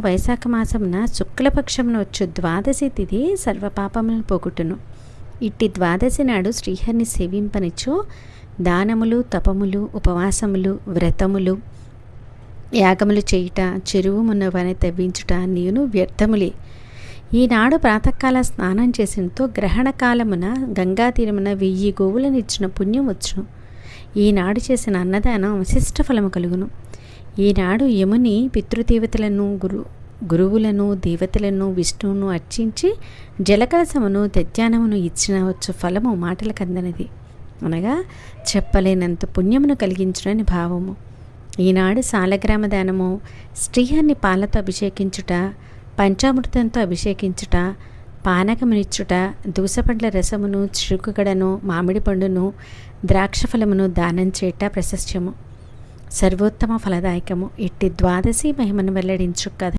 వైశాఖ మాసమున శుక్లపక్షమున వచ్చు ద్వాదశి తిథి సర్వపాపములను పోగొట్టును. ఇట్టి ద్వాదశి నాడు శ్రీహరిని సేవింపనిచ్చు. దానములు తపములు ఉపవాసములు వ్రతములు యాగములు చేయుట చెరువు మున్నవని తవ్వించుట నేను వ్యర్థములే. ఈనాడు ప్రాతకాల స్నానం చేసినతో గ్రహణ కాలమున గంగా తీరమున వెయ్యి గోవులను ఇచ్చిన పుణ్యం వచ్చును. ఈనాడు చేసిన అన్నదానం విశిష్ట ఫలము కలుగును. ఈనాడు యముని పితృదేవతలను గురు గురువులను దేవతలను విష్ణువును అర్చించి జలకలసమును తజ్ఞానమును ఇచ్చిన వచ్చు ఫలము మాటలకు అందనిది అనగా చెప్పలేనంత పుణ్యమును కలిగించునని భావము. ఈనాడు సాలగ్రామ దానము శ్రీహరిని పాలతో అభిషేకించుట పంచామృతంతో అభిషేకించుట పానకమునిచ్చుట దూసపండ్ల రసమును చిరుకుగడను మామిడి పండును ద్రాక్ష ఫలమును దానం చేయట ప్రశస్యము. సర్వోత్తమ ఫలదాయకము. ఇట్టి ద్వాదశి మహిమను వెల్లడించు కథ.